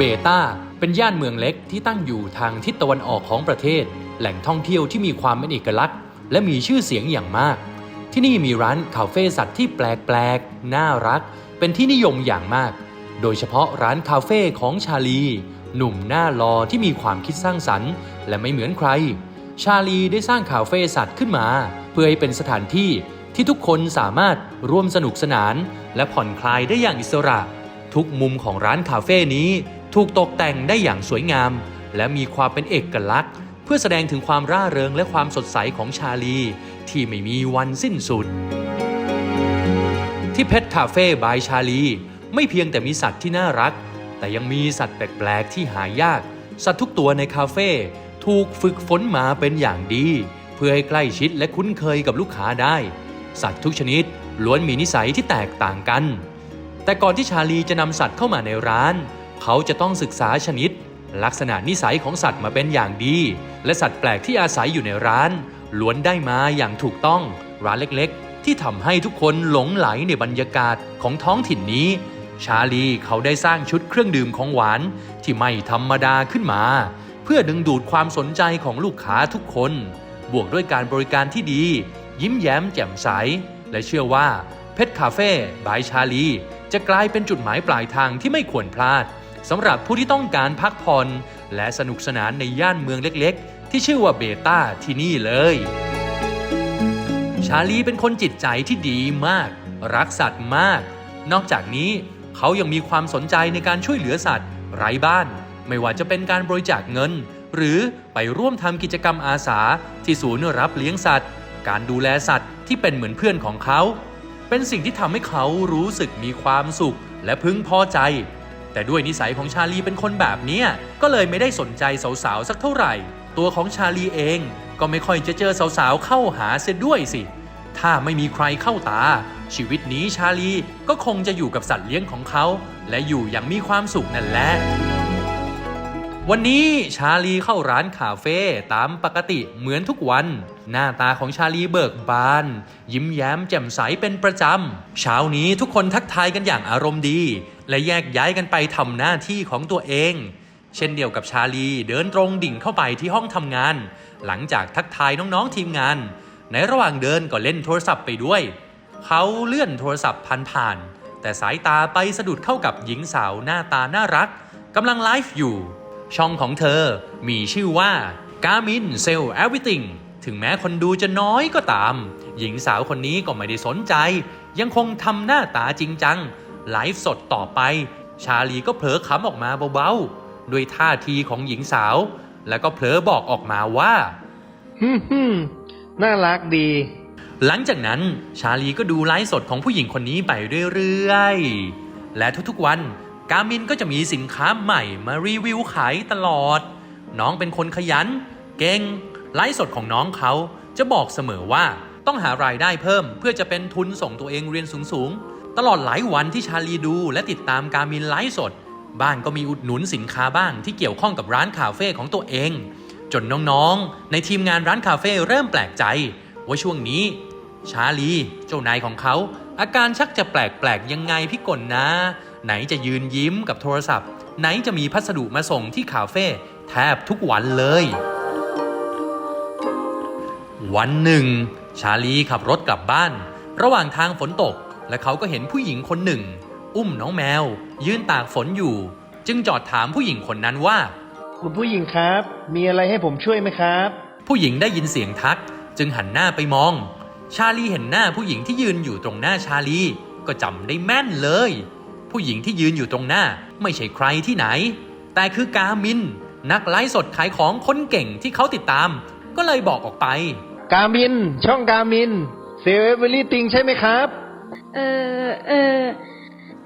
เบตาเป็นย่านเมืองเล็กที่ตั้งอยู่ทางทิศตะวันออกของประเทศ แหล่งท่องเที่ยวที่มีความเป็นเอกลักษณ์ และมีชื่อเสียงอย่างมาก ที่นี่มีร้านคาเฟ่สัตว์ที่แปลกๆ น่ารัก เป็นที่นิยมอย่างมาก โดยเฉพาะร้านคาเฟ่ของชาลี หนุ่มหน้ารอที่มีความคิดสร้างสรรค์ และไม่เหมือนใคร ชาลีได้สร้างคาเฟ่สัตว์ขึ้นมา เพื่อให้เป็นสถานที่ที่ทุกคนสามารถร่วมสนุกสนาน และผ่อนคลายได้อย่างอิสระ ทุกมุมของร้านคาเฟ่นี้ ถูกตกแต่งได้อย่างสวยงาม และมีความเป็นเอกลักษณ์ เพื่อแสดงถึงความร่าเริงและความสดใสของชาลี ที่ไม่มีวันสิ้นสุด ที่เพชรคาเฟ่บายชาลี ไม่เพียงแต่มีสัตว์ที่น่ารัก แต่ยังมีสัตว์แปลกๆที่หายาก สัตว์ทุกตัวในคาเฟ่ถูกฝึกฝนมาเป็นอย่างดี เพื่อให้ใกล้ชิดและคุ้นเคยกับลูกค้าได้ สัตว์ทุกชนิดล้วนมีนิสัยที่แตกต่างกัน แต่ก่อนที่ชาลีจะนำสัตว์เข้ามาในร้าน เขาจะต้องศึกษาชนิด ลักษณะนิสัยของสัตว์มาเป็นอย่างดี และสัตว์แปลกที่อาศัยอยู่ในร้าน ล้วนได้มาอย่างถูกต้อง ร้านเล็กๆ ที่ทำให้ทุกคนหลงไหลในบรรยากาศของท้องถิ่นนี้ ชาลีเขาได้สร้างชุดเครื่องดื่มของหวานที่ไม่ธรรมดาขึ้นมา เพื่อดึงดูดความสนใจของลูกค้าทุกคน บวกด้วยการบริการที่ดี ยิ้มแย้มแจ่มใส และเชื่อว่าเพชรคาเฟ่บายชาลีจะกลายเป็นจุดหมายปลายทางที่ไม่ควรพลาด สำหรับผู้ที่ต้องการพักผ่อนและสนุกสนานในย่านเมืองเล็กๆ ที่ชื่อว่าเบต้าที่นี่เลย ชาลีเป็นคนจิตใจที่ดีมาก รักสัตว์มาก นอกจากนี้เขายังมีความสนใจในการช่วยเหลือสัตว์ ไร้บ้าน ไม่ว่าจะเป็นการบริจาคเงิน หรือไปร่วมทำกิจกรรมอาสาที่ศูนย์รับเลี้ยงสัตว์ การดูแลสัตว์ที่เป็นเหมือนเพื่อนของเขา เป็นสิ่งที่ทำให้เขารู้สึกมีความสุขและพึงพอใจ แต่ด้วยนิสัยของชาลีเป็นคนแบบนี้ก็เลยไม่ได้สนใจสาวๆสักเท่าไหร่ ตัวของชาลีเองก็ไม่ค่อยจะเจอสาวๆเข้าหาเสียด้วยสิ ถ้าไม่มีใครเข้าตา ชีวิตนี้ชาลีก็คงจะอยู่กับสัตว์เลี้ยงของเขา และอยู่อย่างมีความสุขนั่นแหละ วันนี้ชาลีเข้าร้านคาเฟ่ตามปกติเหมือนทุกวัน หน้าตาของชาลีเบิกบาน ยิ้มแย้มแจ่มใสเป็นประจำ เช้านี้ทุกคนทักทายกันอย่างอารมณ์ดี และแยกย้ายกันไปทำหน้าที่ของตัวเอง เช่นเดียวกับชาลีเดินตรงดิ่งเข้าไปที่ห้องทำงาน หลังจากทักทายน้องๆทีมงาน ในระหว่างเดินก็เล่นโทรศัพท์ไปด้วย เขาเลื่อนโทรศัพท์ผ่านๆแต่สายตาไปสะดุดเข้ากับหญิงสาวหน้าตาน่ารักกำลังไลฟ์อยู่ ช่องของเธอมีชื่อว่า Garmin Sell Everything ถึงแม้คนดูจะน้อยก็ตาม หญิงสาวคนนี้ก็ไม่ได้สนใจ ยังคงทำหน้าตาจริงจัง ไลฟ์สดต่อไป ชาลีก็เผลอขำออกมาเบาๆ ด้วยท่าทีของหญิงสาว แล้วก็เผลอบอกออกมาว่าฮึมฮึมน่ารักดี หลังจากนั้นชาลีก็ดูไลฟ์สดของผู้หญิงคนนี้ไปเรื่อยๆ และทุกๆวันกามินก็จะมีสินค้าใหม่มารีวิวขายตลอด น้องเป็นคนขยัน เก่งไลฟ์สดของน้องเขาจะบอกเสมอว่าต้องหารายได้เพิ่มเพื่อจะเป็นทุนส่งตัวเองเรียนสูงๆ ตลอดหลายวันที่ชาลีดูและติดตามการมินไลฟ์สด บ้านก็มีอุดหนุนสินค้าบ้างที่เกี่ยวข้องกับร้านคาเฟ่ของตัวเอง จนน้องๆ ในทีมงานร้านคาเฟ่เริ่มแปลกใจ ว่าช่วงนี้ ชาลี เจ้านายของเขา อาการชักจะแปลกๆยังไงพี่กลนะ ไหนจะยืนยิ้มกับโทรศัพท์ ไหนจะมีพัสดุมาส่งที่คาเฟ่แทบทุกวันเลย วันหนึ่ง ชาลีขับรถกลับบ้าน ระหว่างทางฝนตก และเขาก็เห็นผู้หญิงคนหนึ่ง อุ้มน้องแมว ยืนตากฝนอยู่ จึงจอดถามผู้หญิงคนนั้นว่า คุณผู้หญิงครับ มีอะไรให้ผมช่วยไหมครับ ผู้หญิงได้ยินเสียงทัก จึงหันหน้าไปมอง ชาลีเห็นหน้าผู้หญิงที่ยืนอยู่ตรงหน้าชาลี ก็จำได้แม่นเลย ผู้หญิงที่ยืนอยู่ตรงหน้าไม่ใช่ใครที่ไหน แต่คือกามิน นักไลฟ์สดขายของคนเก่งที่เขาติดตาม ก็เลยบอกออกไป กามิน ช่องกามินเซลเวอรี่ติงใช่ไหมครับ เออ เออ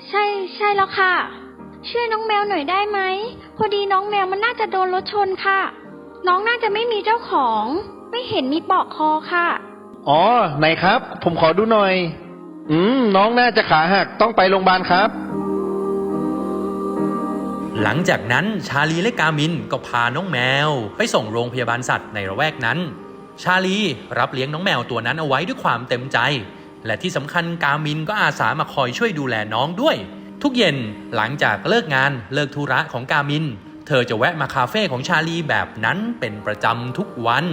ใช่ ใช่แล้วค่ะ ช่วยน้องแมวหน่อยได้ไหม พอดีน้องแมวมันน่าจะโดนรถชนค่ะ น้องน่าจะไม่มีเจ้าของ ไม่เห็นมีปลอกคอค่ะ อ๋อ ไหนครับ ผมขอดูหน่อย อืม น้องน่าจะขาหัก ต้องไปโรงพยาบาลครับ หลังจากนั้นชาลีและกามินก็พาน้องแมว ไปส่งโรงพยาบาลสัตว์ในระแวกนั้น ชาลีรับเลี้ยงน้องแมวตัวนั้นเอาไว้ด้วยความเต็มใจ และที่สำคัญกามินก็อาสามาคอยช่วยดูแลน้องด้วย ทุกเย็นหลังจากเลิกงานเลิกธุระของกามิน เธอจะแวะมาคาเฟ่ของชาลีแบบนั้นเป็นประจำทุกวัน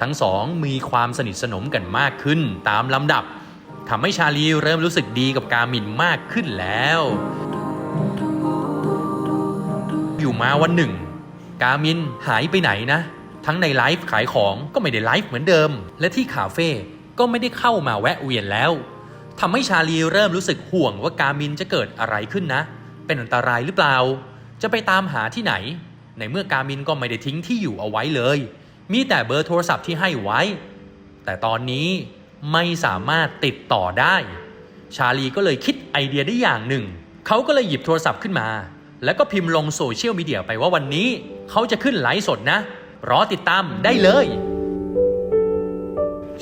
ทั้งสองมีความสนิทสนมกันมากขึ้นตามลำดับทำให้ชาลีเริ่มรู้สึกดีกับกามินมากขึ้นแล้ว อยู่มาวันหนึ่ง กามินหายไปไหนนะ ทั้งในไลฟ์ขายของก็ไม่ได้ไลฟ์เหมือนเดิม และที่คาเฟ่ ก็ไม่ได้เข้ามาแวะเวียนแล้วทำให้ชาลีเริ่มรู้สึกห่วงว่ากามินจะเกิดอะไรขึ้นนะ เป็นอันตรายหรือเปล่า จะไปตามหาที่ไหน ในเมื่อกามินก็ไม่ได้ทิ้งที่อยู่เอาไว้เลย มีแต่เบอร์โทรศัพท์ที่ให้ไว้ แต่ตอนนี้ไม่สามารถติดต่อได้ ชาลีก็เลยคิดไอเดียได้อย่างหนึ่ง เขาก็เลยหยิบโทรศัพท์ขึ้นมา แล้วก็พิมพ์ลงโซเชียลมีเดียไปว่าวันนี้ เขาจะขึ้นไลฟ์สดนะ รอติดตามได้เลย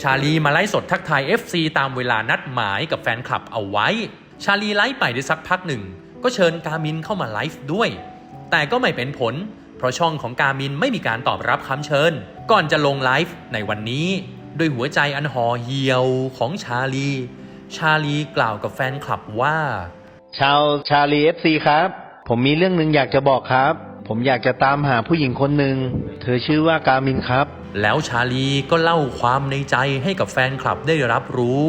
ชาลีมาไลฟ์สดทักทาย FC ตามเวลานัดหมายกับแฟนคลับเอาไว้ ชาลีไลฟ์ไปได้สักพักหนึ่ง ก็เชิญกามินเข้ามาไลฟ์ด้วย แต่ก็ไม่เป็นผล เพราะช่องของกามินไม่มีการตอบรับคำเชิญ ก่อนจะลงไลฟ์ในวันนี้ด้วยหัวใจอันห่อเหี่ยวของชาลี ชาลีกล่าวกับแฟนคลับว่า ชาวชาลีเอฟซีครับ ผมมีเรื่องหนึ่งอยากจะบอกครับ ผมอยากจะตามหาผู้หญิงคนหนึ่ง เธอชื่อว่ากามินครับ แล้วชาลีก็เล่าความในใจให้กับแฟนคลับได้รับรู้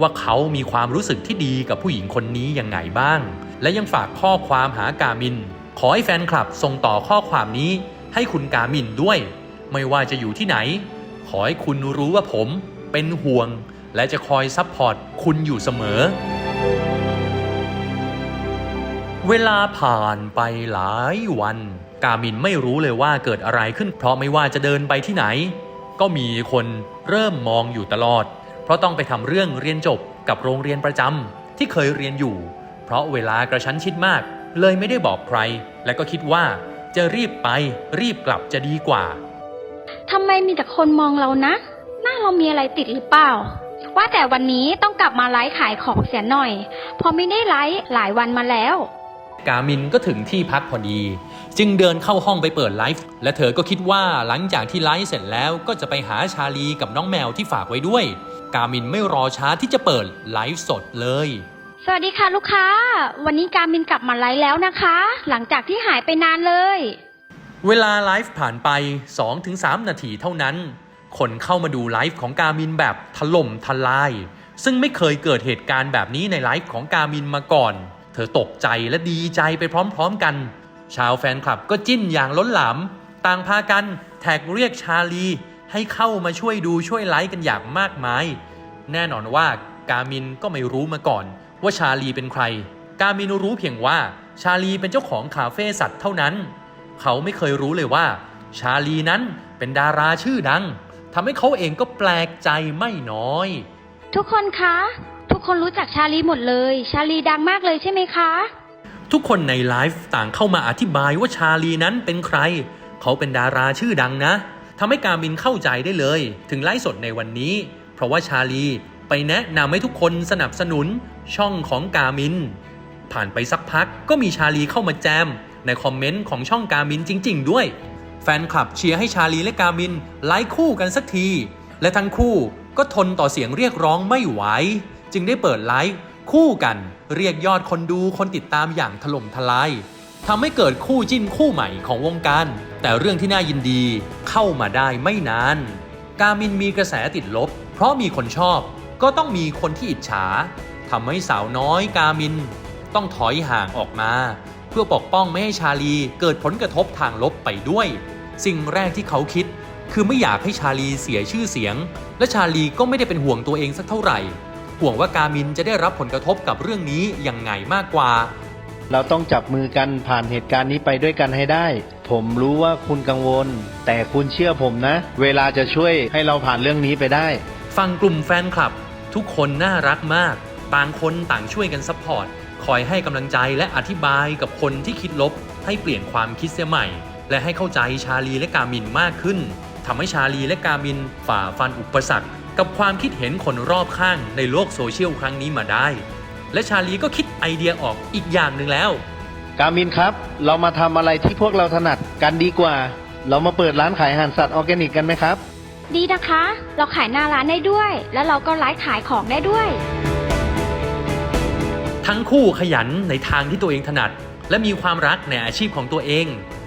ว่าเขามีความรู้สึกที่ดีกับผู้หญิงคนนี้ยังไงบ้าง และยังฝากข้อความหากามิน ขอให้แฟนคลับส่งต่อข้อความนี้ ให้คุณกามินด้วย ไม่ว่าจะอยู่ที่ไหน ขอให้คุณรู้ว่าผมเป็นห่วง และจะคอยซัพพอร์ตคุณอยู่เสมอ เวลาผ่านไปหลายวัน กามินไม่รู้เลยว่าเกิดอะไรขึ้น เพราะไม่ว่าจะเดินไปที่ไหน ก็มีคนเริ่มมองอยู่ตลอด เพราะต้องไปทำเรื่องเรียนจบกับโรงเรียนประจำที่เคยเรียนอยู่ เพราะเวลากระชั้นชิดมาก เลยไม่ได้บอกใคร และก็คิดว่าจะรีบไปรีบกลับจะดีกว่าทำไมมีแต่คนมองเรานะ หน้าเรามีอะไรติดหรือเปล่า ว่าแต่วันนี้ต้องกลับมาไลฟ์ขายของเสียหน่อยเพราะไม่ได้ไลฟ์หลายวันมาแล้ว กามินก็ถึงที่พักพอดี จึงเดินเข้าห้องไปเปิดไลฟ์และเธอก็คิดว่าหลังจากที่ไลฟ์เสร็จแล้วก็จะไปหาชาลีกับน้องแมวที่ฝากไว้ด้วย กามินไม่รอช้าที่จะเปิดไลฟ์สดเลย สวัสดีค่ะลูกค้า วันนี้การมินกลับมาไลฟ์แล้วนะคะ หลังจากที่หายไปนานเลย เวลาไลฟ์ผ่านไป 2-3 นาทีเท่านั้น คนเข้ามาดูไลฟ์ของกามินแบบถล่มทลาย ซึ่งไม่เคยเกิดเหตุการณ์แบบนี้ในไลฟ์ของกามินมาก่อน เธอตกใจและดีใจไปพร้อม ๆกัน ชาวแฟนคลับก็จิ้นอย่างล้นหลามต่างพากันแท็กเรียกชาลี ให้เข้ามาช่วยดูช่วยไลฟ์กันอย่างมากมาย แน่นอนว่ากามินก็ไม่รู้มาก่อน ว่าชาลีเป็นใคร กามินรู้เพียงว่าชาลีเป็นเจ้าของคาเฟ่สัตว์เท่านั้น เขาไม่เคยรู้เลยว่า ชาลีนั้นเป็นดาราชื่อดังทำให้เขาเองก็แปลกใจไม่น้อย ทุกคนคะ ทุกคนรู้จักชาลีหมดเลย ชาลีดังมากเลยใช่ไหมคะ ทุกคนในไลฟ์ต่างเข้ามาอธิบายว่าชาลีนั้นเป็นใคร เขาเป็นดาราชื่อดังนะทำให้กามินเข้าใจได้เลย ถึงไลฟ์สดในวันนี้ เพราะว่าชาลีไปแนะนำให้ทุกคนสนับสนุนช่องของกามิน ผ่านไปสักพักก็มีชาลีเข้ามาแจม ในคอมเมนต์ของช่องกามินจริง ๆ ด้วย แฟนคลับเชียร์ให้ชาลีและกามินไลค์คู่กันสักที และทั้งคู่ก็ทนต่อเสียงเรียกร้องไม่ไหว จึงได้เปิดไลฟ์ คู่กันเรียกยอดคนดูคนติดตามอย่างถล่มทลายทำให้เกิดคู่จิ้นคู่ใหม่ของวงการ แต่เรื่องที่น่ายินดีเข้ามาได้ไม่นาน กามินมีกระแสติดลบ เพราะมีคนชอบ ก็ต้องมีคนที่อิจฉาทำให้สาวน้อยกามิน ต้องถอยห่างออกมา เพื่อปกป้องไม่ให้ชาลีเกิดผลกระทบทางลบไปด้วย สิ่งแรกที่เขาคิด คือไม่อยากให้ชาลีเสียชื่อเสียง และชาลีก็ไม่ได้เป็นห่วงตัวเองสักเท่าไหร่ ห่วงว่ากามินจะได้รับผลกระทบกับเรื่องนี้ยังไงมากกว่า เราต้องจับมือกันผ่านเหตุการณ์นี้ไปด้วยกันให้ได้ ผมรู้ว่าคุณกังวล แต่คุณเชื่อผมนะ เวลาจะช่วยให้เราผ่านเรื่องนี้ไปได้ฟังกลุ่มแฟนคลับ ทุกคนน่ารักมาก ต่างคนต่างช่วยกันซัพพอร์ตคอยให้กำลังใจและอธิบายกับคนที่คิดลบ ให้เปลี่ยนความคิดเสียใหม่ และให้เข้าใจชาลีและกามินมากขึ้นทำให้ชาลีและกามินฝ่าฟันอุปสรรค กับความคิดเห็นคนรอบข้างในโลกโซเชียลครั้งนี้มาได้ และชาลีก็คิดไอเดียออกอีกอย่างหนึ่งแล้ว กามินครับ เรามาทำอะไรที่พวกเราถนัดกันดีกว่า เรามาเปิดร้านขายอาหารสัตว์ออร์แกนิกกันไหมครับ ดีนะคะ เราขายหน้าร้านได้ด้วย แล้วเราก็ไลฟ์ขายของได้ด้วย ทั้งคู่ขยันในทางที่ตัวเองถนัด และมีความรักในอาชีพของตัวเอง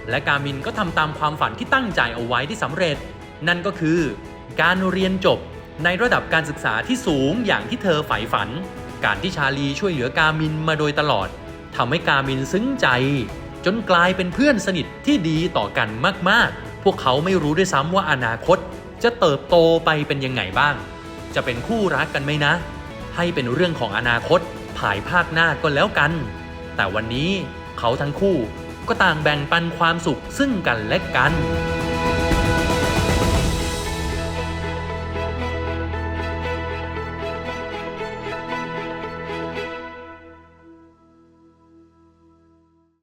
และกามินก็ทำตามความฝันที่ตั้งใจเอาไว้ที่สำเร็จ นั่นก็คือ การเรียนจบ ในระดับการศึกษาที่สูงอย่างที่เธอใฝ่ฝัน การที่ชาลีช่วยเหลือกามินมาโดยตลอดทำให้กามินซึ้งใจ จนกลายเป็นเพื่อนสนิทที่ดีต่อกันมากๆ พวกเขาไม่รู้ด้วยซ้ำว่าอนาคต จะเติบโตไปเป็นยังไงบ้าง จะเป็นคู่รักกันไหมนะ ให้เป็นเรื่องของอนาคตภายภาคหน้าก็แล้วกัน แต่วันนี้เขาทั้งคู่ก็ต่างแบ่งปันความสุขซึ่งกันและกัน